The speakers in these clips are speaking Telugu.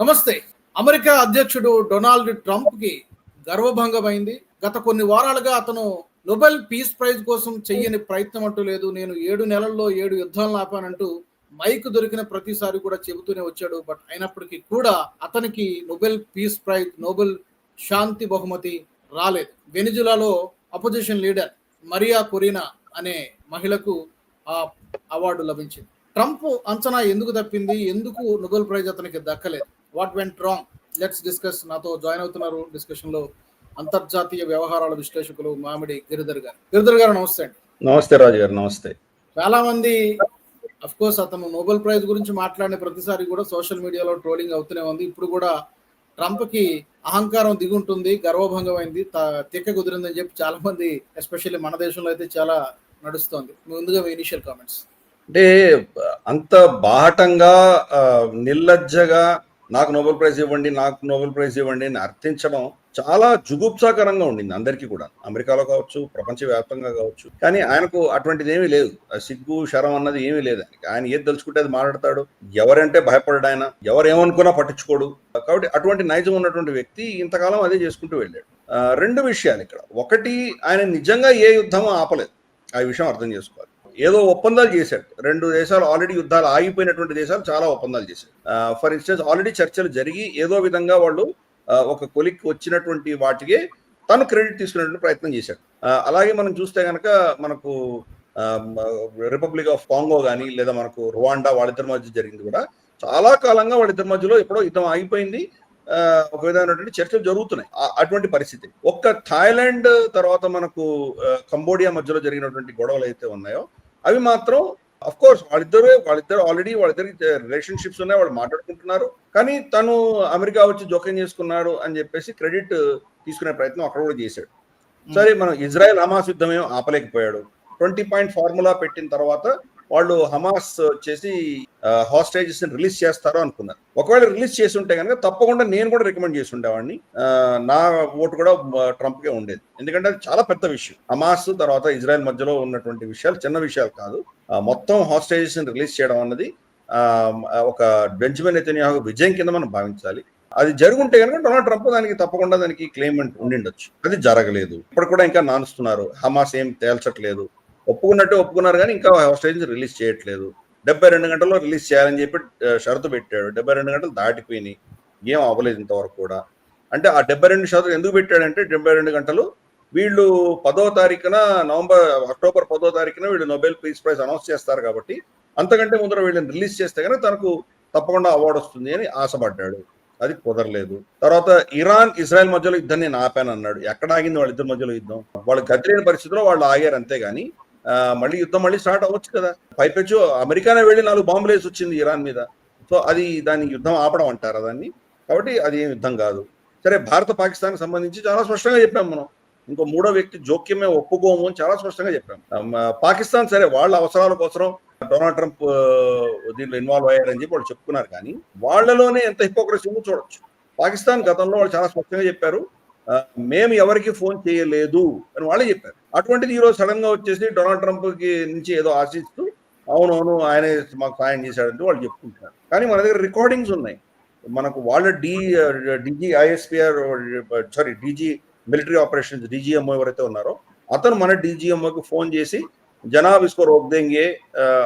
నమస్తే. అమెరికా అధ్యక్షుడు డొనాల్డ్ ట్రంప్కి గర్వభంగమైంది. గత కొన్ని వారాలుగా అతను నోబెల్ పీస్ ప్రైజ్ కోసం చెయ్యని ప్రయత్నం అంటూ లేదు. నేను ఏడు నెలల్లో ఏడు యుద్ధాలను ఆపానంటూ మైక్ దొరికిన ప్రతిసారి కూడా చెబుతూనే వచ్చాడు. బట్ అయినప్పటికీ కూడా అతనికి నోబెల్ పీస్ ప్రైజ్ నోబెల్ శాంతి బహుమతి రాలేదు. వెనిజులాలో అపోజిషన్ లీడర్ మరియా కొరీనా అనే మహిళకు ఆ అవార్డు లభించింది. ట్రంప్ అంచనా ఎందుకు తప్పింది? ఎందుకు నోబెల్ ప్రైజ్ అతనికి దక్కలేదు? What went wrong let's discuss. నాతో జాయిన్ అవుతున్నారు డిస్కషన్లో అంతర్జాతీయ వ్యవహారాల విశ్లేషకులు మామిడి గిరిధర్ గారు. గిరిధర్ గారు నమస్తే అండి. నమస్తే రాజు గారు నమస్తే. చాలా మంది అఫ్ కోర్స్ అతను నోబెల్ ప్రైజ్ గురించి మాట్లాడిన ప్రతిసారి కూడా సోషల్ మీడియాలో ట్రోలింగ్ అవుతూనే ఉంది. ఇప్పుడు కూడా ట్రంప్కి అహంకారం దిగుంటుంది గర్వభంగమైంది తిక్క కుదిరిందని చెప్పి చాలా మంది ఎస్పెషల్లీ మన దేశంలో అయితే చాలా నడుస్తోంది. ముందుగా మీ ఇనిషియల్ కామెంట్స్ అంటే అంత బాహటంగా నిర్లజ్జగా నాకు నోబెల్ ప్రైజ్ ఇవ్వండి నాకు నోబెల్ ప్రైజ్ ఇవ్వండి అని అర్థించడం చాలా జుగుప్సాకరంగా ఉండింది అందరికీ కూడా. అమెరికాలో కావచ్చు ప్రపంచవ్యాప్తంగా కావచ్చు. కానీ ఆయనకు అటువంటిది ఏమీ లేదు సిగ్గు శరం అన్నది ఏమీ లేదు ఆయనకి. ఆయన ఏది తలుచుకుంటే అది మాట్లాడతాడు. ఎవరంటే భయపడ్డాడు ఆయన. ఎవరు ఏమనుకున్నా పట్టించుకోడు. కాబట్టి అటువంటి నైజం ఉన్నటువంటి వ్యక్తి ఇంతకాలం అదే చేసుకుంటూ వెళ్ళాడు. రెండు విషయాలు ఇక్కడ. ఒకటి ఆయన నిజంగా ఏ యుద్ధమో ఆపలేదు. ఆ విషయం అర్థం చేసుకోవాలి. ఏదో ఒప్పందాలు చేశాడు. రెండు దేశాలు ఆల్రెడీ యుద్ధాలు ఆగిపోయినటువంటి దేశాలు చాలా ఒప్పందాలు చేశాడు. ఫర్ ఇన్స్టెన్స్ ఆల్రెడీ చర్చలు జరిగి ఏదో విధంగా వాళ్ళు ఒక కొలిక్కి వచ్చినటువంటి వాటికి తను క్రెడిట్ తీసుకునేటువంటి ప్రయత్నం చేశాడు. అలాగే మనం చూస్తే కనుక మనకు రిపబ్లిక్ ఆఫ్ కాంగో కానీ లేదా మనకు రువాండా వాళ్ళిద్దరి మధ్య జరిగింది కూడా. చాలా కాలంగా వాళ్ళిద్దరి మధ్యలో ఎప్పుడో యుద్ధం ఆగిపోయింది. ఒక విధమైనటువంటి చర్చలు జరుగుతున్నాయి. ఆ- అటువంటి పరిస్థితి. ఒక్క థాయిలాండ్ తర్వాత మనకు కంబోడియా మధ్యలో జరిగినటువంటి గొడవలు అయితే ఉన్నాయో అవి మాత్రం అఫ్ కోర్స్ వాళ్ళిద్దరు వాళ్ళిద్దరు ఆల్రెడీ వాళ్ళిద్దరికి రిలేషన్షిప్స్ ఉన్నాయి వాళ్ళు మాట్లాడుకుంటున్నారు. కానీ తను అమెరికా వచ్చి జోక్యం చేసుకున్నాడు అని చెప్పేసి క్రెడిట్ తీసుకునే ప్రయత్నం అక్కడ కూడా చేశాడు. సరే మనం ఇజ్రాయెల్ హమాస్ యుద్ధం ఏమో ఆపలేకపోయాడు. ట్వంటీ పాయింట్ ఫార్ములా పెట్టిన తర్వాత వాళ్ళు హమాస్ వచ్చేసి హాస్టేజెస్ రిలీజ్ చేస్తారో అనుకున్నారు. ఒకవేళ రిలీజ్ చేసి ఉంటే కనుక తప్పకుండా నేను కూడా రికమెండ్ చేసి ఉండేవాడిని. నా ఓటు కూడా ట్రంప్ కే ఉండేది. ఎందుకంటే అది చాలా పెద్ద విషయం. హమాస్ తర్వాత ఇజ్రాయెల్ మధ్యలో ఉన్నటువంటి విషయాలు చిన్న విషయాలు కాదు. మొత్తం హాస్టేజెస్ రిలీజ్ చేయడం అన్నది ఒక బెంజమిన్ నెతన్యాహు విజయం కింద మనం భావించాలి. అది జరుగుంటే కనుక డొనాల్డ్ ట్రంప్ దానికి తప్పకుండా దానికి క్లెయిమెంట్ ఉండిండొచ్చు అది జరగలేదు. ఇప్పుడు కూడా ఇంకా నానుస్తున్నారు. హమాస్ ఏం తేల్చట్లేదు. ఒప్పుకున్నట్టే ఒప్పుకున్నారు కానీ ఇంకా హోస్టేజ్ రిలీజ్ చేయట్లేదు. డెబ్బై రెండు గంటల్లో రిలీజ్ చేయాలని చెప్పి షరతు పెట్టాడు. డెబ్బై రెండు గంటలు దాటిపోయినాయి. ఏం అవ్వలేదు ఇంతవరకు కూడా. అంటే ఆ డెబ్బై రెండు శాతం ఎందుకు పెట్టాడంటే డెబ్బై రెండు గంటలు వీళ్ళు పదో తారీఖున నవంబర్ అక్టోబర్ పదో తారీఖున వీళ్ళు నోబెల్ పీస్ ప్రైజ్ అనౌన్స్ చేస్తారు కాబట్టి అంతకంటే ముందర వీళ్ళని రిలీజ్ చేస్తే కనుక తనకు తప్పకుండా అవార్డు వస్తుంది అని ఆశపడ్డాడు. అది కుదరలేదు. తర్వాత ఇరాన్ ఇజ్రాయెల్ మధ్యలో యుద్ధం నేను ఆపాను అన్నాడు ఎక్కడ ఆగింది వాళ్ళిద్దరి మధ్యలో యుద్ధం? వాళ్ళు గతిలేని పరిస్థితిలో వాళ్ళు ఆగారు అంతేగాని మళ్ళీ యుద్ధం మళ్ళీ స్టార్ట్ అవ్వచ్చు కదా. పైపెచ్చు అమెరికానే వెళ్ళి నాలుగు బాంబులు వేసి వచ్చింది ఇరాన్ మీద. సో అది దాని యుద్ధం ఆపడం అంటారా దాన్ని? కాబట్టి అది ఏం యుద్ధం కాదు. సరే భారత పాకిస్తాన్ సంబంధించి చాలా స్పష్టంగా చెప్పాం మనం. ఇంకో మూడో వ్యక్తి జోక్యమే ఒప్పుకోము అని చాలా స్పష్టంగా చెప్పాం. పాకిస్తాన్ సరే వాళ్ళ అవసరాల కోసం డొనాల్డ్ ట్రంప్ దీంట్లో ఇన్వాల్వ్ అయ్యారని చెప్పి వాళ్ళు చెప్పుకున్నారు కానీ వాళ్ళలోనే ఎంత హిపోక్రసీ ఉందో చూడొచ్చు. పాకిస్తాన్ గతంలో వాళ్ళు చాలా స్పష్టంగా చెప్పారు మేము ఎవరికి ఫోన్ చేయలేదు అని వాళ్ళే చెప్పారు. అటువంటిది ఈరోజు సడన్గా వచ్చేసి డొనాల్డ్ ట్రంప్కి నుంచి ఏదో ఆశిస్తూ అవునవును ఆయన మాకు సాయం చేశాడంటే వాళ్ళు చెప్పుకుంటున్నారు. కానీ మన దగ్గర రికార్డింగ్స్ ఉన్నాయి. మనకు వాళ్ళ D DG ISPR sorry DG military operations DGMO ఎవరైతే ఉన్నారో అతను మన డీజీఎంఓకి ఫోన్ చేసి జనాబ్ ఇస్కో రోక్ దేంగే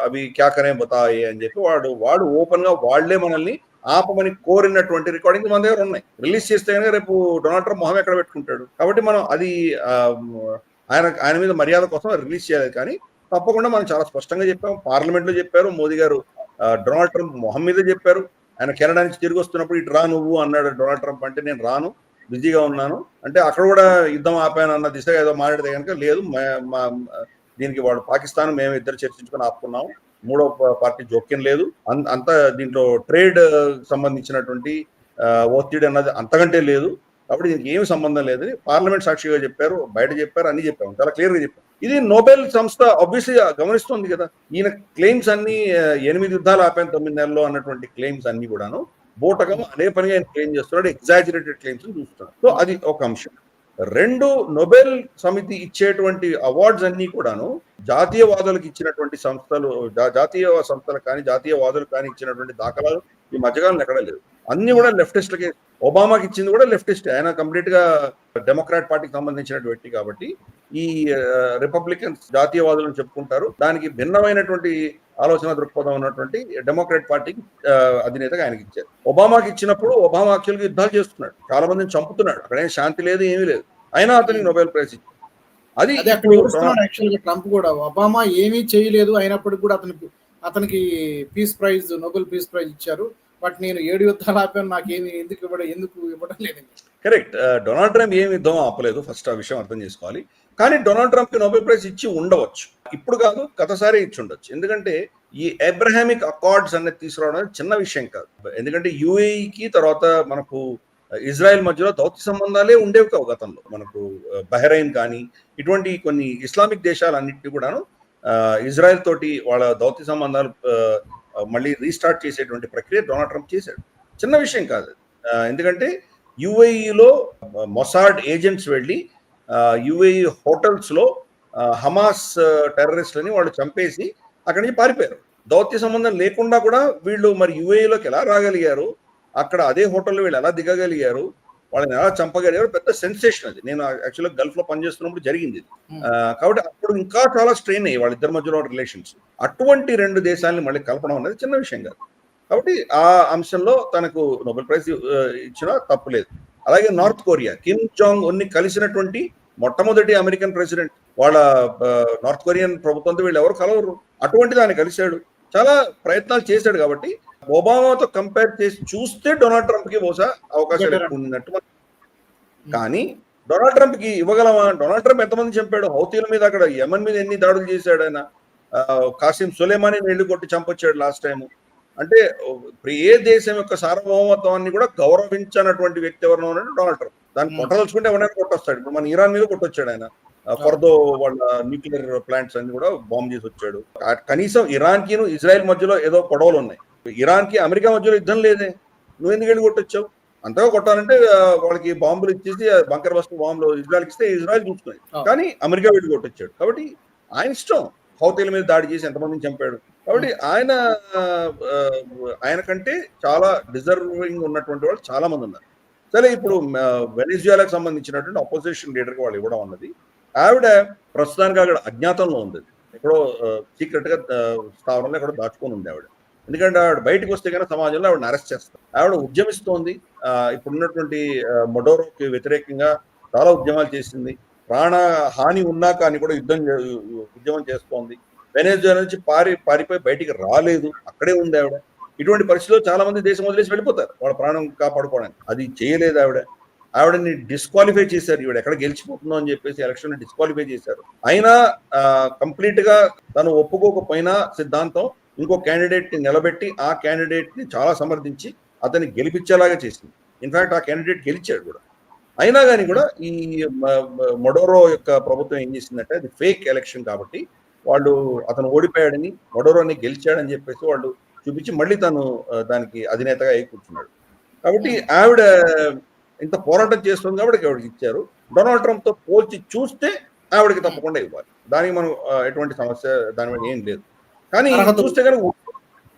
అవి క్యాకరే బతాయే? అని చెప్పి వాడు వాడు ఓపెన్గా వాళ్ళే మనల్ని ఆపమని కోరినటువంటి రికార్డింగ్ మన దగ్గర ఉన్నాయి. రిలీజ్ చేస్తే కనుక రేపు డొనాల్డ్ ట్రంప్ మొహం ఎక్కడ పెట్టుకుంటాడు? కాబట్టి మనం అది ఆయన ఆయన మీద మర్యాద కోసం రిలీజ్ చేయాలి కానీ తప్పకుండా మనం చాలా స్పష్టంగా చెప్పాం పార్లమెంట్లో చెప్పారు. మోదీ గారు డొనాల్డ్ ట్రంప్ మొహం మీద చెప్పారు. ఆయన కెనడా నుంచి తిరిగి వస్తున్నప్పుడు ఇటు రా నువ్వు అన్నాడు డొనాల్డ్ ట్రంప్ అంటే నేను రాను బిజీగా ఉన్నాను. అంటే అక్కడ కూడా యుద్ధం ఆపాను అన్న దిశగా ఏదో మాట్లాడితే కనుక లేదు మే- మా- దీనికి వాడు పాకిస్తాన్ మేము ఇద్దరు చర్చించుకొని ఆపుకున్నాం. మూడో పార్టీ జోక్యం లేదు. అంత అంతా దీంట్లో ట్రేడ్ సంబంధించినటువంటి ఒత్తిడి అన్నది అంతకంటే లేదు. కాబట్టి దీనికి ఏమి సంబంధం లేదని పార్లమెంట్ సాక్షిగా చెప్పారు బయట చెప్పారు అన్ని చెప్పాము. చాలా క్లియర్గా చెప్పారు ఇది నోబెల్ సంస్థ ఆబ్వియస్లీ గమనిస్తుంది కదా. ఈయన క్లెయిమ్స్ అన్ని ఎనిమిది యుద్ధాలు ఆపాను తొమ్మిది నెలల్లో అన్నటువంటి క్లెయిమ్స్ అన్ని కూడాను బోటకం అనే పనిగా ఆయన క్లెయిమ్ చేస్తున్నాడు ఎగ్జాజరేటెడ్ క్లెయిమ్స్ చూస్తున్నాడు. సో అది ఒక అంశం. రెండు నొబెల్ సమితి ఇచ్చేటువంటి అవార్డ్స్ అన్ని కూడాను జాతీయవాదులకు ఇచ్చినటువంటి సంస్థలు జాతీయ సంస్థలు కానీ జాతీయవాదులు కానీ ఇచ్చినటువంటి దాఖలాలు ఈ మధ్యకాలంలో ఎక్కడ లేదు అన్ని కూడా లెఫ్టిస్ట్లకి ఒబామాకి ఇచ్చింది కూడా లెఫ్టిస్ట్ ఆయన కంప్లీట్గా డెమోక్రాట్ పార్టీకి సంబంధించిన వ్యక్తి కాబట్టి ఈ రిపబ్లికన్స్ జాతీయవాదులను చెప్పుకుంటారు. దానికి భిన్నమైనటువంటి ఆలోచన దృక్పథం ఉన్నటువంటి డెమోక్రాట్ పార్టీకి అధినేతగా ఆయనకి ఇచ్చారు. ఒబామాకి ఇచ్చినప్పుడు ఒబామా యాక్చువల్గా యుద్ధాలు చేస్తున్నాడు. చాలా మందిని చంపుతున్నాడు. అక్కడ ఏం శాంతి లేదు ఏమీ లేదు. అయినా అతనికి నోబెల్ ప్రైజ్ ఇచ్చారు. అది ట్రంప్ కూడా. ఒబామా ఏమీ చేయలేదు అయినప్పటికీ కూడా అతనికి అతనికి peace prize Nobel peace prize ఇచ్చారు. బట్ నేను ఏడు యుద్ధాలు ఆపాను నాకేమి ఎందుకు ఇవ్వడం ఎందుకు ఇవ్వడం లేదు కరెక్ట్. డొనాల్డ్ ట్రంప్ ఏమి యుద్ధం ఆపలేదు ఫస్ట్ ఆ విషయం అర్థం చేసుకోవాలి. కానీ డొనాల్డ్ ట్రంప్కి నోబెల్ ప్రైజ్ ఇచ్చి ఉండవచ్చు. ఇప్పుడు కాదు గతసారి ఇచ్చి ఉండొచ్చు. ఎందుకంటే ఈ అబ్రహామిక్ అకార్డ్స్ అనేది తీసుకురావడం అనేది చిన్న విషయం కాదు. ఎందుకంటే యుఏఈకి తర్వాత మనకు ఇజ్రాయెల్ మధ్యలో దౌత్య సంబంధాలే ఉండేవి కావు గతంలో. మనకు బహ్రైన్ కానీ ఇటువంటి కొన్ని ఇస్లామిక్ దేశాలన్నింటినీ కూడాను ఇజ్రాయెల్ తోటి వాళ్ళ దౌత్య సంబంధాలు మళ్ళీ రీస్టార్ట్ చేసేటువంటి ప్రక్రియ డొనాల్డ్ ట్రంప్ చేశాడు. చిన్న విషయం కాదు. ఎందుకంటే యుఏఈలో మొసాడ్ ఏజెంట్స్ వెళ్ళి యుఏఈ హోటల్స్లో హమాస్ టెర్రరిస్ట్లని వాళ్ళు చంపేసి అక్కడి నుంచి పారిపోయారు. దౌత్య సంబంధం లేకుండా కూడా వీళ్ళు మరి యుఏఈలోకి ఎలా రాగలిగారు? అక్కడ అదే హోటల్లో వీళ్ళు ఎలా దిగగలిగారు? వాళ్ళని ఎలా చంపగలిగారు? పెద్ద సెన్సేషన్ అది. నేను యాక్చువల్గా గల్ఫ్లో పనిచేస్తున్నప్పుడు జరిగింది కాబట్టి అప్పుడు ఇంకా చాలా స్ట్రెయిన్ అయ్యి వాళ్ళిద్దరి మధ్యలో రిలేషన్స్. అటువంటి రెండు దేశాలని మళ్ళీ కలపడం అనేది చిన్న విషయం కాదు. కాబట్టి ఆ అంశంలో తనకు నోబెల్ ప్రైజ్ ఇచ్చినా తప్పు లేదు. అలాగే నార్త్ కొరియా కిమ్ జాంగ్ ఉన్ని కలిసినటువంటి మొట్టమొదటి అమెరికన్ ప్రెసిడెంట్ వాళ్ళ నార్త్ కొరియన్ ప్రభుత్వంతో వీళ్ళు ఎవరు కలవరు. అటువంటి దాన్ని కలిశాడు. చాలా ప్రయత్నాలు చేశాడు కాబట్టి ఒబామాతో కంపేర్ చేసి చూస్తే డొనాల్డ్ ట్రంప్కి బహుశా అవకాశాలు. ఎక్కువ ఉన్నట్టు కానీ డొనాల్డ్ ట్రంప్కి ఇవ్వగలమా? డొనాల్డ్ ట్రంప్ ఎంతమంది చంపాడు? హౌతీల మీద అక్కడ యమన్ మీద ఎన్ని దాడులు చేశాడు ఆయన? కాసిం సులేమాని నీళ్ళు కొట్టి చంపొచ్చాడు లాస్ట్ టైం అంటే ఏ దేశం యొక్క సార్వభౌమత్వాన్ని కూడా గౌరవించనటువంటి వ్యక్తి ఎవరైనా ఉన్నాడు డొనాల్డ్ ట్రంప్ దాన్ని. కొట్టదలుచుకుంటే ఎవరైనా కొట్టొస్తాడు. ఇప్పుడు మన ఇరాన్ మీద కొట్టొచ్చాడు ఆయన. ఫర్దో వాళ్ళ న్యూక్లియర్ ప్లాంట్స్ అన్ని కూడా బాంబ్ చేసి వచ్చాడు. కనీసం ఇరాన్కి ఇజ్రాయెల్ మధ్యలో ఏదో గొడవలు ఉన్నాయి. ఇరాన్కి అమెరికా మధ్యలో యుద్ధం లేదే. నువ్వు ఎందుకు వెళ్ళి కొట్టొచ్చావు? అంతగా కొట్టాలంటే వాళ్ళకి బాంబులు ఇచ్చేసి బంకర్ బస్టు బాంబులు ఇజ్రాయల్కి ఇస్తే ఇజ్రాయల్ చూసుకునేది. Oh. కానీ అమెరికా వెళ్ళి కొట్టొచ్చాడు. కాబట్టి ఆయన ఇష్టం. హౌతీల మీద దాడి చేసి ఎంతమందిని చంపాడు. కాబట్టి ఆయన ఆ, ఆ, ఆయన కంటే చాలా డిజర్వింగ్ ఉన్నటువంటి వాళ్ళు చాలా మంది ఉన్నారు. సరే ఇప్పుడు వెనిజువాలకు సంబంధించినటువంటి అపోజిషన్ లీడర్కి వాళ్ళు ఇవ్వడం అన్నది ఆవిడ ప్రస్తుతానికి అక్కడ అజ్ఞాతంలో ఉంది ఎక్కడో సీక్రెట్గా ఆ, స్థావరంలో ఎక్కడో దాచుకొని ఉంది ఆవిడ. ఎందుకంటే ఆవిడ బయటకు వస్తే కనుక సమాజంలో ఆవిడ అరెస్ట్ చేస్తారు. ఆవిడ ఉద్యమిస్తోంది. ఇప్పుడున్నటువంటి మొడోరోకి వ్యతిరేకంగా చాలా ఉద్యమాలు చేసింది. ప్రాణ హాని ఉన్నా కానీ కూడా యుద్ధం ఉద్యమం చేస్తోంది. వెనేజువా నుంచి పారి పారిపోయి బయటికి రాలేదు. అక్కడే ఉంది ఆవిడ. ఇటువంటి పరిస్థితిలో చాలా మంది దేశం వదిలేసి వెళ్ళిపోతారు. వాళ్ళ ప్రాణం కాపాడుకోవడానికి. అది చేయలేదు ఆవిడ. ఆవిడని డిస్క్వాలిఫై చేశారు. ఈవిడ ఎక్కడ గెలిచిపోతుందో అని చెప్పేసి ఎలక్షన్ డిస్క్వాలిఫై చేశారు. అయినా కంప్లీట్గా తను ఒప్పుకోకపోయినా సిద్ధాంతం ఇంకో క్యాండిడేట్ని నిలబెట్టి ఆ క్యాండిడేట్ని చాలా సమర్థించి అతన్ని గెలిపించేలాగా చేసింది. ఇన్ఫాక్ట్ ఆ క్యాండిడేట్ గెలిచాడు కూడా. అయినా కానీ కూడా ఈ మొడోరో యొక్క ప్రభుత్వం ఏం చేసిందంటే అది ఫేక్ ఎలక్షన్ కాబట్టి వాళ్ళు అతను ఓడిపోయాడని మొడోరోని గెలిచాడని చెప్పేసి వాళ్ళు చూపించి మళ్ళీ తను దానికి అధినేతగా అయి కూర్చున్నాడు. కాబట్టి ఆవిడ ఇంత పోరాటం చేస్తుంది కాబట్టి ఆవిడకి ఇచ్చారు. డొనాల్డ్ ట్రంప్తో పోల్చి చూస్తే ఆవిడకి తప్పకుండా ఇవ్వాలి. దానికి మనం ఎటువంటి సమస్య దాని మీద ఏం లేదు. కానీ చూస్తే కనుక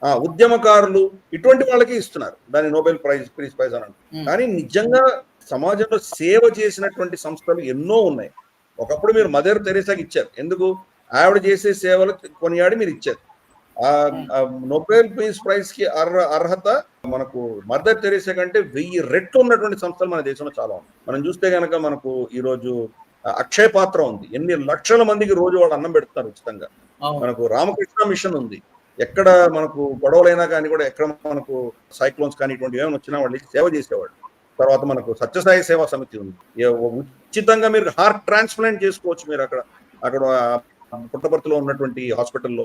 ఆ, ఉద్యమకారులు ఇటువంటి వాళ్ళకి ఇస్తున్నారు. దాని నోబెల్ ప్రైజ్ ప్రైజ్ ప్రైజ్ అని. Hmm. కానీ నిజంగా సమాజంలో సేవ చేసినటువంటి సంస్థలు ఎన్నో ఉన్నాయి. ఒకప్పుడు మీరు మదర్ తెరేసాకి ఇచ్చారు. ఎందుకు? ఆవిడ చేసే సేవలు కొనియాడి మీరు ఇచ్చారు. ఆ నోబెల్ పీస్ ప్రైజ్కి అర్హ అర్హత మనకు మదర్ తెరేసా కంటే వెయ్యి రెట్లు ఉన్నటువంటి సంస్థలు మన దేశంలో చాలా ఉన్నాయి. మనం చూస్తే గనక మనకు ఈ రోజు ఆ, అక్షయ పాత్ర ఉంది. ఎన్ని లక్షల మందికి రోజు వాళ్ళు అన్నం పెడుతున్నారు ఉచితంగా. మనకు రామకృష్ణ మిషన్ ఉంది. ఎక్కడ మనకు గొడవలైనా కానీ కూడా ఎక్కడ మనకు సైక్లోన్స్ కానీ ఇటువంటి ఏమైనా వచ్చినా వాళ్ళు సేవ చేసేవాళ్ళు. తర్వాత మనకు సత్యసాయి సేవా సమితి ఉంది. ఉచితంగా మీరు హార్ట్ ట్రాన్స్ప్లాంట్ చేసుకోవచ్చు మీరు అక్కడ. అక్కడ పుట్టపర్తిలో ఉన్నటువంటి హాస్పిటల్లో.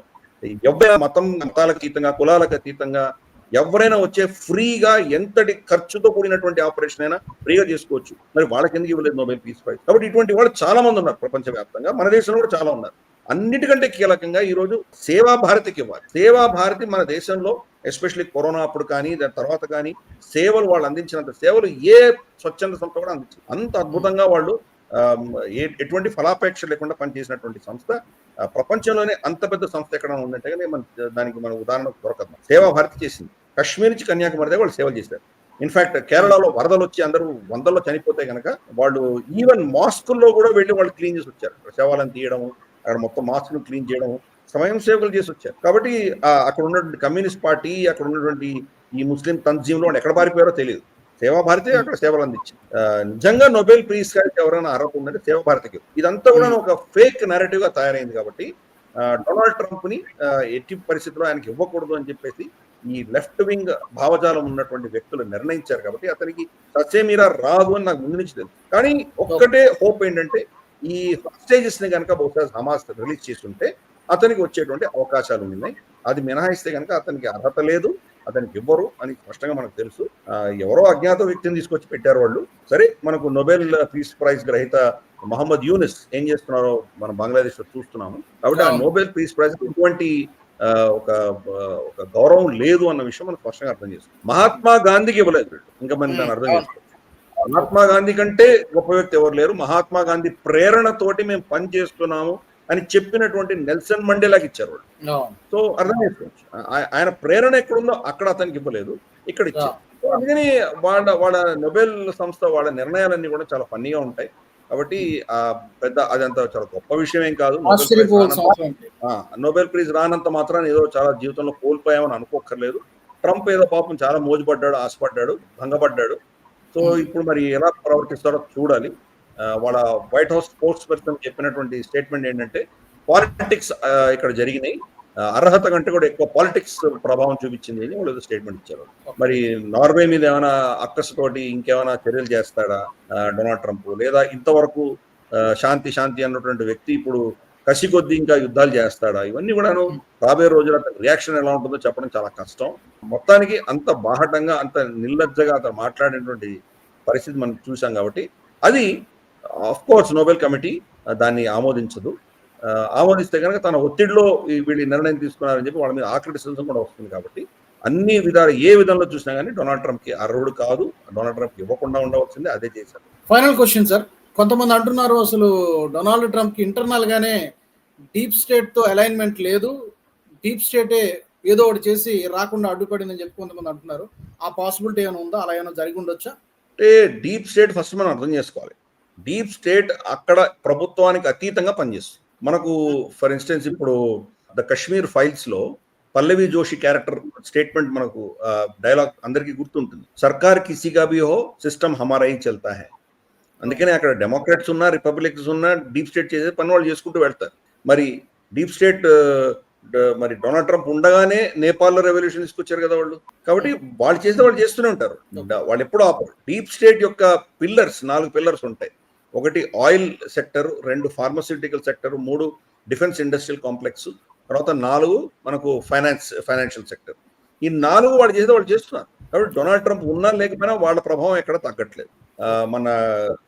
ఎవరైనా మతం మతాలకు అతీతంగా కులాలకు అతీతంగా ఎవరైనా వచ్చే ఫ్రీగా ఎంతటి ఖర్చుతో కూడినటువంటి ఆపరేషన్ అయినా ఫ్రీగా చేసుకోవచ్చు. మరి వాళ్ళకి ఎందుకు ఇవ్వలేదు నోబెల్ పీస్ ప్రైజ్? కాబట్టి ఇటువంటి వాళ్ళు చాలా మంది ఉన్నారు ప్రపంచవ్యాప్తంగా. మన దేశంలో కూడా చాలా ఉన్నారు. అన్నిటికంటే కీలకంగా ఈరోజు సేవా భారతికి ఇవ్వాలి. సేవా భారతి మన దేశంలో ఎస్పెషల్లీ కరోనా అప్పుడు కానీ దాని తర్వాత కానీ సేవలు వాళ్ళు అందించినంత సేవలు ఏ స్వచ్ఛంద సంస్థ కూడా అందించారు అంత అద్భుతంగా వాళ్ళు ఏ- ఎటువంటి ఫలాపేక్ష లేకుండా పనిచేసినటువంటి సంస్థ ప్రపంచంలోనే అంత పెద్ద సంస్థ ఎక్కడ ఉందంటే కానీ మన దానికి మన ఉదాహరణ దొరకదు. సేవా భారతి చేసింది. కశ్మీర్ నుంచి కన్యాకుమారి దాకా వాళ్ళు సేవలు చేశారు. ఇన్ఫాక్ట్ కేరళలో వరదలు వచ్చి అందరూ వందల్లో చనిపోతే కనుక వాళ్ళు ఈవెన్ మాస్కుల్లో కూడా వెళ్ళి వాళ్ళు క్లీన్ చేసి వచ్చారు. శవాలను తీయడం అక్కడ మొత్తం మాస్కులు క్లీన్ చేయడం స్వయం సేవకులు చేసి వచ్చారు. కాబట్టి అక్కడ ఉన్నటువంటి కమ్యూనిస్ట్ పార్టీ అక్కడ ఉన్నటువంటి ఈ ముస్లిం తంజీంలో ఎక్కడ పారిపోయారో తెలియదు. సేవా భారతి అక్కడ సేవలు అందించింది. నిజంగా నోబెల్ ప్రైజ్ గారికి ఎవరైనా అర్హత ఉందంటే సేవా భారతికి ఇదంతా కూడా ఒక ఫేక్ నెరేటివ్గా తయారైంది కాబట్టి డొనాల్డ్ ట్రంప్ని ఎట్టి పరిస్థితుల్లో ఆయనకి ఇవ్వకూడదు అని చెప్పేసి ఈ లెఫ్ట్ వింగ్ భావజాలం ఉన్నటువంటి వ్యక్తులు నిర్ణయించారు కాబట్టి అతనికి సత్యమీరా రాదు అని నాకు ముందు నుంచి తెలుసు. కానీ ఒక్కటే హోప్ ఏంటంటే ఈ ని కనుక బహుశా హమాస్ రిలీజ్ చేస్తుంటే అతనికి వచ్చేటువంటి అవకాశాలు ఉన్నాయి అది మినహాయిస్తే కనుక అతనికి అర్హత లేదు అతనికి ఇవ్వరు అని స్పష్టంగా మనకు తెలుసు ఎవరో అజ్ఞాత వ్యక్తిని తీసుకొచ్చి పెట్టారు వాళ్ళు సరే మనకు నోబెల్ పీస్ ప్రైజ్ గ్రహీత మహమ్మద్ యూనిస్ ఏం చేస్తున్నారో మనం బంగ్లాదేశ్లో చూస్తున్నాము కాబట్టి ఆ. నోబెల్ పీస్ ప్రైజ్ ఇటువంటి ఆ, ఒక ఒక గౌరవం లేదు అన్న విషయం మనం స్పష్టంగా అర్థం చేసుకోవాలి మహాత్మా గాంధీకి ఇవ్వలేదు. ఇంకా మనం దాన్ని అర్థం అవును. మహాత్మా గాంధీ కంటే గొప్ప వ్యక్తి ఎవరు లేరు. మహాత్మా గాంధీ ప్రేరణతోటి మేము పని చేస్తున్నాము అని చెప్పినటువంటి నెల్సన్ మండేలాకి ఇచ్చారు వాళ్ళు. సో అర్థం చేసుకోవచ్చు ఆయన ప్రేరణ ఎక్కడుందో అక్కడ అతనికి ఇవ్వలేదు. ఇక్కడ ఇచ్చారు. అందుకని వాళ్ళ వాళ్ళ నొబెల్ సంస్థ వాళ్ళ నిర్ణయాలన్నీ కూడా చాలా ఫన్నీగా ఉంటాయి. కాబట్టి ఆ పెద్ద అదంతా చాలా గొప్ప విషయం ఏం కాదు. నోబెల్ ప్రైజ్ రానంత- మాత్రాన్ని ఏదో చాలా జీవితంలో కోల్పోయామని అనుకోక్కర్లేదు. ట్రంప్ ఏదో పాపం చాలా మోజుపడ్డాడు ఆశపడ్డాడు భంగపడ్డాడు. సో ఇప్పుడు మరి ఎలా ప్రవర్తిస్తారో చూడాలి. వాళ్ళ వైట్ హౌస్ స్పోర్ట్స్ పర్సన్ చెప్పినటువంటి స్టేట్మెంట్ ఏంటంటే పాలిటిక్స్ ఇక్కడ జరిగినాయి. అర్హత కంటే కూడా ఎక్కువ పాలిటిక్స్ ప్రభావం చూపించింది అని వాళ్ళు స్టేట్మెంట్ ఇచ్చారు. మరి నార్వే మీద ఏమైనా అక్కసుతోటి ఇంకేమైనా చర్యలు చేస్తాడా డొనాల్డ్ ట్రంప్ లేదా ఇంతవరకు శాంతి శాంతి అన్నటువంటి వ్యక్తి ఇప్పుడు కసి కొద్దీ ఇంకా యుద్ధాలు చేస్తాడా? ఇవన్నీ కూడాను రాబోయే రోజుల రియాక్షన్ ఎలా ఉంటుందో చెప్పడం చాలా కష్టం. మొత్తానికి అంత బాహటంగా అంత నిర్లజ్జగా అతను మాట్లాడినటువంటి పరిస్థితి మనం చూసాం కాబట్టి అది ఆఫ్ కోర్స్ నోబెల్ కమిటీ దాన్ని ఆమోదించదు. ఆమోదిస్తే కనుక తన ఒత్తిడిలో వీళ్ళు నిర్ణయం తీసుకున్నారని చెప్పి వాళ్ళ మీద ఆక్రిటిసిజం కూడా వస్తుంది కాబట్టి అన్ని విధాలు ఏ విధంలో చూసినా కానీ డొనాల్డ్ ట్రంప్కి అర్హుడు కాదు. డొనాల్డ్ ట్రంప్ ఇవ్వకుండా ఉండవలసింది అదే చేశారు. ఫైనల్ క్వశ్చన్ సార్ కొంతమంది అంటున్నారు అసలు డొనాల్డ్ ట్రంప్కి ఇంటర్నల్ గానే డీప్ స్టేట్తో అలైన్మెంట్ లేదు. డీప్ స్టేటే ఏదో ఒకటి చేసి రాకుండా అడ్డుపడిందని చెప్పి కొంతమంది అంటున్నారు. ఆ పాసిబిలిటీ ఏమైనా ఉందా? అలా ఏమైనా జరిగి ఉండొచ్చా? అంటే డీప్ స్టేట్ ఫస్ట్ మనం అర్థం చేసుకోవాలి. డీప్ స్టేట్ అక్కడ ప్రభుత్వానికి అతీతంగా పనిచేస్తుంది. మనకు ఫర్ ఇన్స్టెన్స్ ఇప్పుడు ద కశ్మీర్ ఫైల్స్లో పల్లవి జోషి క్యారెక్టర్ స్టేట్మెంట్ మనకు డైలాగ్ అందరికీ గుర్తుంటుంది. సర్కార్ కిసిగా భీ హో సిస్టమ్ హమారా చల్తా హై. అందుకనే అక్కడ డెమోక్రాట్స్ ఉన్నా రిపబ్లిక్స్ ఉన్నా డీప్ స్టేట్ చేసే పని వాళ్ళు చేసుకుంటూ వెళ్తారు. మరి డీప్ స్టేట్ మరి డొనాల్డ్ ట్రంప్ ఉండగానే నేపాల్లో రెవల్యూషన్ తీసుకొచ్చారు కదా వాళ్ళు. కాబట్టి వాళ్ళు చేస్తే వాళ్ళు చేస్తూనే ఉంటారు. వాళ్ళు ఎప్పుడు ఆపరు. డీప్ స్టేట్ యొక్క పిల్లర్స్ నాలుగు పిల్లర్స్ ఉంటాయి. ఒకటి ఆయిల్ సెక్టర్ రెండు ఫార్మస్యూటికల్ సెక్టర్ మూడు డిఫెన్స్ ఇండస్ట్రియల్ కాంప్లెక్స్ తర్వాత నాలుగు మనకు ఫైనాన్స్ ఫైనాన్షియల్ సెక్టర్. ఈ నాలుగు వాళ్ళు చేస్తే వాళ్ళు చేస్తున్నారు. కాబట్టి డొనాల్డ్ ట్రంప్ ఉన్నా లేకపోయినా వాళ్ళ ప్రభావం ఎక్కడ తగ్గట్లేదు. మన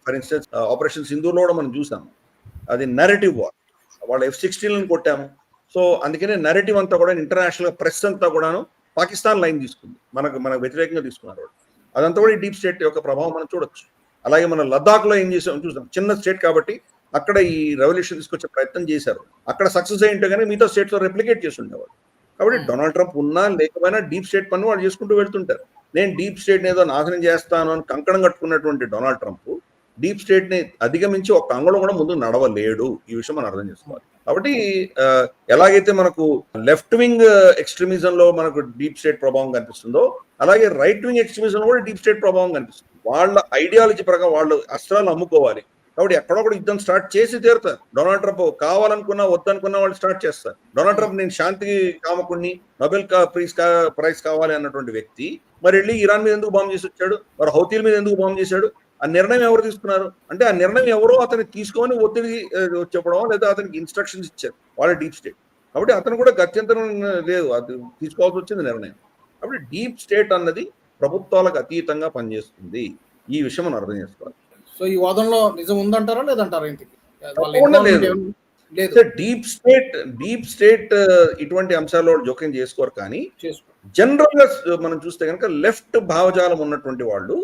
ఫర్ ఇన్స్టెన్స్ ఆపరేషన్ సింధూర్లో కూడా మనం చూసాము. అది నెరేటివ్ వార్ వాళ్ళ ఎఫ్ సిక్స్టీన్ కొట్టాము. సో అందుకనే నెరేటివ్ అంతా కూడా ఇంటర్నేషనల్ ప్రెస్ అంతా కూడాను పాకిస్తాన్ లైన్ తీసుకుంది. మనకు మనకు వ్యతిరేకంగా తీసుకున్నారు వాళ్ళు. అదంతా కూడా ఈ డీప్ స్టేట్ యొక్క ప్రభావం మనం చూడొచ్చు. అలాగే మన లద్దాఖ్లో ఏం చేసాం చూసాం చిన్న స్టేట్ కాబట్టి అక్కడ ఈ రెవల్యూషన్ తీసుకొచ్చే ప్రయత్నం చేశారు. అక్కడ సక్సెస్ అయి ఉంటే కానీ మిగతా స్టేట్స్లో రెప్లికేట్ చేసి ఉండేవాళ్ళు. కాబట్టి డొనాల్డ్ ట్రంప్ ఉన్నా లేకపోయినా డీప్ స్టేట్ పని వాళ్ళు చేసుకుంటూ వెళ్తుంటారు. నేను డీప్ స్టేట్ ఏదో నాశనం చేస్తాను అని కంకణం కట్టుకున్నటువంటి డొనాల్డ్ ట్రంప్ డీప్ స్టేట్ని అధిగమించి ఒక అంగళం కూడా ముందు నడవలేడు. ఈ విషయం మనం అర్థం చేసుకోవాలి. కాబట్టి ఎలాగైతే మనకు లెఫ్ట్ వింగ్ ఎక్స్ట్రీమిజం లో మనకు డీప్ స్టేట్ ప్రభావం కనిపిస్తుందో అలాగే రైట్ వింగ్ ఎక్స్ట్రీమిజం కూడా డీప్ స్టేట్ ప్రభావం కనిపిస్తుంది. వాళ్ళ ఐడియాలజీ ప్రకారం వాళ్ళు అస్త్రాలు అమ్ముకోవాలి కాబట్టి ఎక్కడో కూడా యుద్ధం స్టార్ట్ చేసి తీరుతారు. డొనాల్డ్ ట్రంప్ కావాలనుకున్నా వద్దనుకున్నా వాళ్ళు స్టార్ట్ చేస్తారు. డొనాల్డ్ ట్రంప్ నేను శాంతి కామకుణ్ణి నోబెల్ ప్రైజ్ ప్రైజ్ కావాలి అన్నటువంటి వ్యక్తి. మరి వెళ్ళి ఇరాన్ మీద ఎందుకు బాంబు చేసి వచ్చాడు? మరి హౌతీల మీద ఎందుకు బాంబు చేశాడు? ఆ నిర్ణయం ఎవరు తీసుకున్నారు? అంటే ఆ నిర్ణయం ఎవరో అతను తీసుకొని ఒత్తిడి చెప్పడం లేదా అతనికి ఇన్స్ట్రక్షన్స్ ఇచ్చారు. వాళ్ళ డీప్ స్టేట్ కాబట్టి అతను కూడా గత్యంతరం లేదు. అది తీసుకోవాల్సి వచ్చింది నిర్ణయం. కాబట్టి డీప్ స్టేట్ అన్నది ప్రభుత్వాలకు అతీతంగా పనిచేస్తుంది. ఈ విషయం మనం అర్థం చేసుకోవాలి. సో ఈ వాదనలో నిజం ఉందంటారా లేదంటారా ఇంటికి? లేదు. డీప్ స్టేట్ డీప్ స్టేట్ ఇటువంటి అంశాల్లో జోక్యం చేసుకోరు కానీ జనరల్గా మనం చూస్తే కనుక లెఫ్ట్ భావజాలం ఉన్నటువంటి వాళ్ళు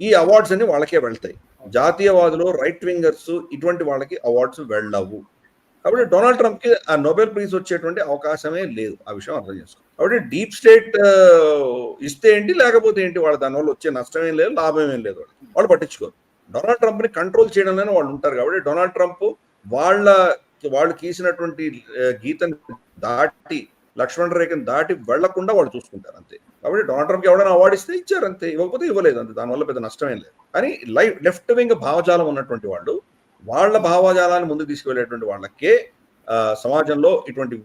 ఈ అవార్డ్స్ అన్ని వాళ్ళకే వెళ్తాయి. జాతీయవాదులు రైట్ వింగర్స్ ఇటువంటి వాళ్ళకి అవార్డ్స్ వెళ్ళవు. కాబట్టి డొనాల్డ్ ట్రంప్కి ఆ నోబెల్ ప్రైజ్ వచ్చేటువంటి అవకాశమే లేదు. ఆ విషయం అర్థం చేసుకో. కాబట్టి డీప్ స్టేట్ ఇస్తే ఏంటి లేకపోతే ఏంటి వాళ్ళ దానివల్ల వచ్చే నష్టం ఏం లేదు లాభం ఏం లేదు వాళ్ళు పట్టించుకోరు. డొనాల్డ్ ట్రంప్ని కంట్రోల్ చేయడంలోనే వాళ్ళు ఉంటారు కాబట్టి డొనాల్డ్ ట్రంప్ వాళ్ళ వాళ్ళు గీసినటువంటి ఆ, గీతని దాటి లక్ష్మణ రేఖను దాటి వెళ్ళకుండా వాళ్ళు చూసుకుంటారు అంతే. కాబట్టి డొనాల్డ్ ట్రంప్కి ఎవరైనా అవార్డు ఇస్తే ఇచ్చారు అంతే. ఇవ్వకపోతే ఇవ్వలేదు అంతే. దానివల్ల పెద్ద నష్టమేం లేదు. కానీ లైఫ్ లెఫ్ట్ వింగ్ భావజాలం ఉన్నటువంటి వాళ్ళు వాళ్ళ భావజాలాన్ని ముందుకు తీసుకువెళ్ళేటువంటి వాళ్ళకే సమాజంలో ఇటువంటి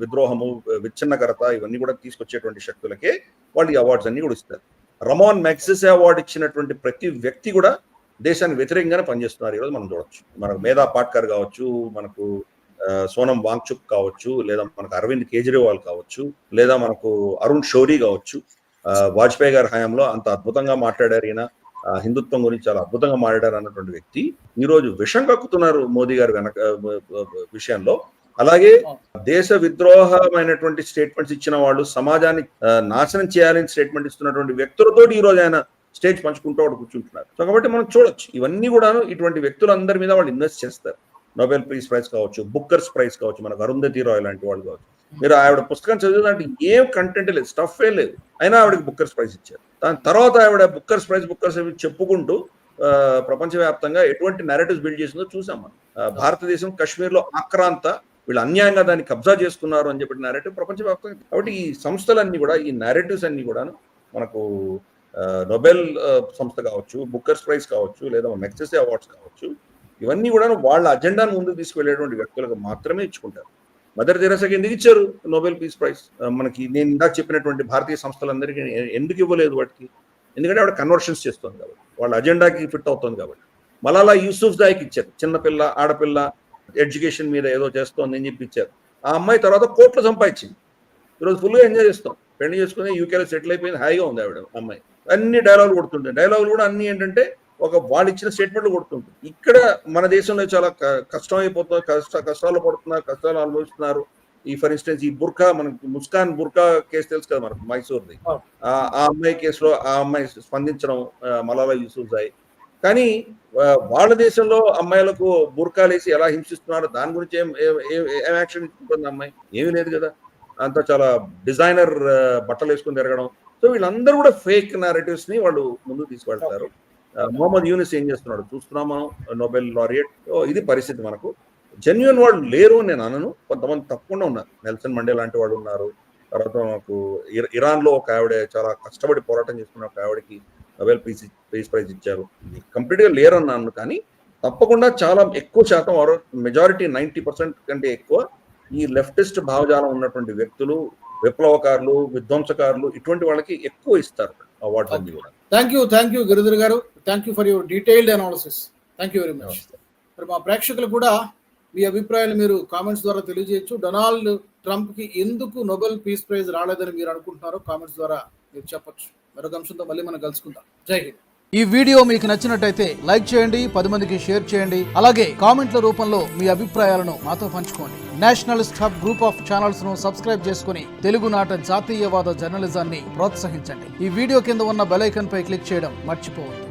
విద్రోహము విచ్ఛిన్నకరత ఇవన్నీ కూడా తీసుకొచ్చేటువంటి శక్తులకే వాళ్ళు ఈ అవార్డ్స్ అన్ని కూడా ఇస్తారు. రమోన్ మెగ్సెసే అవార్డు ఇచ్చినటువంటి ప్రతి వ్యక్తి కూడా దేశానికి వ్యతిరేకంగానే పనిచేస్తున్నారు. ఈరోజు మనం చూడొచ్చు. మనకు మేధా పాట్కర్ కావచ్చు మనకు సోనం వాంగ్చుక్ కావచ్చు లేదా మనకు అరవింద్ కేజ్రీవాల్ కావచ్చు లేదా మనకు అరుణ్ షోరీ కావచ్చు వాజ్పేయి గారి హయాంలో అంత అద్భుతంగా మాట్లాడారు ఈయన. హిందుత్వం గురించి చాలా అద్భుతంగా మాట్లాడారు అన్నటువంటి వ్యక్తి. ఈ రోజు విషం కక్కుతున్నారు మోదీ గారు వెనక విషయంలో. అలాగే దేశ విద్రోహమైనటువంటి స్టేట్మెంట్స్ ఇచ్చిన వాళ్ళు సమాజాన్ని నాశనం చేయాలని స్టేట్మెంట్ ఇస్తున్నటువంటి వ్యక్తులతో ఈ రోజు ఆయన స్టేజ్ పంచుకుంటూ వాడు కూర్చుంటున్నారు. సో కాబట్టి మనం చూడొచ్చు. ఇవన్నీ కూడా ఇటువంటి వ్యక్తులందరి మీద వాళ్ళు ఇన్వెస్ట్ చేస్తారు. నోబెల్ ప్రైజ్ ప్రైజ్ కావచ్చు బుక్కర్స్ ప్రైజ్ కావచ్చు మనకు అరుంధతి రాయ్ లాంటి వాళ్ళు కావచ్చు. మీరు ఆవిడ పుస్తకం చదివిందంటే ఏం కంటెంట్ లేదు స్టఫ్ ఏ లేదు. అయినా ఆవిడకి బుక్కర్స్ ప్రైజ్ ఇచ్చారు. దాని తర్వాత ఆవిడ బుక్కర్స్ ప్రైజ్ బుక్కర్స్ అవి చెప్పుకుంటూ ప్రపంచవ్యాప్తంగా ఎటువంటి నెరేటివ్స్ బిల్డ్ చేసిందో చూసాం మనం. భారతదేశం కాశ్మీర్లో ఆక్రాంత వీళ్ళు అన్యాయంగా దాన్ని కబ్జా చేసుకున్నారు అని చెప్పి నేరేటివ్ ప్రపంచవ్యాప్తంగా కాబట్టి ఈ సంస్థలన్నీ కూడా ఈ నేరేటివ్స్ అన్ని కూడా మనకు నోబెల్ సంస్థ కావచ్చు బుక్కర్స్ ప్రైజ్ కావచ్చు లేదా మెక్సెసే అవార్డ్స్ కావచ్చు ఇవన్నీ కూడా వాళ్ళ అజెండాను ముందుకు తీసుకువెళ్ళేటువంటి వ్యక్తులకు మాత్రమే ఇచ్చుకుంటారు. మదర్ తెరసాకి ఎందుకు ఇచ్చారు నోబెల్ పీస్ ప్రైజ్? మనకి నేను ఇందాక చెప్పినటువంటి భారతీయ సంస్థలందరికీ ఎందుకు ఇవ్వలేదు వాటికి? ఎందుకంటే ఆవిడ కన్వర్షన్స్ చేస్తుంది కాబట్టి వాళ్ళ అజెండాకి ఫిట్ అవుతుంది కాబట్టి. మలాలా యూసుఫ్ దాయికి ఇచ్చారు. చిన్నపిల్ల ఆడపిల్ల ఎడ్యుకేషన్ మీద ఏదో చేస్తోంది అని చెప్పి ఇచ్చారు. ఆ అమ్మాయి తర్వాత కోట్లు సంపాదించింది. ఈరోజు ఫుల్గా ఎంజాయ్ చేస్తాం. పెళ్ళి చేసుకుని యూకేలో సెటిల్ అయిపోయింది హాయిగా ఉంది ఆవిడ అమ్మాయి. అన్ని డైలాగులు కొడుతుంటాయి. డైలాగులు కూడా అన్ని ఏంటంటే ఒక వాళ్ళు ఇచ్చిన స్టేట్మెంట్లు కొడుతుంటారు ఇక్కడ మన దేశంలో చాలా కష్టం అయిపోతుంది కష్ట కష్టాలు పడుతున్నారు కష్టాలు అనుభవిస్తున్నారు. ఈ ఫర్ ఇన్స్టెన్స్ ఈ బుర్కా మనకి ముస్కాన్ బుర్కా కేసు తెలుసు కదా మనకు మైసూర్ది. ఆ. అమ్మాయి కేసులో ఆ అమ్మాయి స్పందించడం మలాలా యూసుఫ్ జాయ్. కానీ వాళ్ళ దేశంలో అమ్మాయిలకు బుర్కాలు వేసి ఎలా హింసిస్తున్నారో దాని గురించి ఏం ఏం- యాక్షన్ తీసుకుంటుంది అమ్మాయి? ఏమీ లేదు కదా. అంత చాలా డిజైనర్ బట్టలు వేసుకుని తిరగడం. సో వీళ్ళందరూ కూడా ఫేక్ నారేటివ్స్ని వాళ్ళు ముందుకు తీసుకెళ్తారు మొహమ్మద్ యూనిస్ ఏం చేస్తున్నాడు? చూస్తున్నాం మనం నోబెల్ లారియట్. ఇది పరిస్థితి మనకు. జెన్యున్ వాళ్ళు లేరు అని నేను అనను. కొంతమంది తప్పకుండా ఉన్నారు. నెల్సన్ మండే లాంటి వాళ్ళు ఉన్నారు. తర్వాత మనకు ఇర్- ఇరాన్లో ఒక ఆవిడ చాలా కష్టపడి పోరాటం చేసుకున్న ఒక ఆవిడకి నోబెల్ పీస్ పీస్ ప్రైజ్ ఇచ్చారు. కంప్లీట్గా లేరు అన్నాను కానీ తప్పకుండా చాలా ఎక్కువ శాతం మెజారిటీ నైంటీ పర్సెంట్ కంటే ఎక్కువ ఈ లెఫ్టిస్ట్ భావజాలం ఉన్నటువంటి వ్యక్తులు విప్లవకారులు విధ్వంసకారులు ఇటువంటి వాళ్ళకి ఎక్కువ ఇస్తారు కూడా thank you thank you Giridhar garu. Thank you for your detailed analysis thank you very much మరి మా ప్రేక్షకులు కూడా మీ అభిప్రాయాలు మీరు కామెంట్స్ ద్వారా తెలియజేయచ్చు. డొనాల్డ్ ట్రంప్కి ఎందుకు నోబెల్ పీస్ ప్రైజ్ రాలేదని మీరు అనుకుంటున్నారో కామెంట్స్ ద్వారా మీరు చెప్పొచ్చు. మరొక అంశంతో మళ్ళీ మనం కలుసుకుందాం. జై హింద్. ఈ వీడియో మీకు నచ్చినట్టయితే లైక్ చేయండి పది మందికి షేర్ చేయండి. అలాగే కామెంట్ల రూపంలో మీ అభిప్రాయాలను మాతో పంచుకోండి. నేషనలిస్ట్ హబ్ గ్రూప్ ఆఫ్ ఛానల్స్ను సబ్స్క్రైబ్ చేసుకుని తెలుగునాట జాతీయవాద జర్నలిజాన్ని ప్రోత్సహించండి. ఈ వీడియో కింద ఉన్న బెల్ ఐకాన్ పై క్లిక్ చేయడం మర్చిపోవద్దు.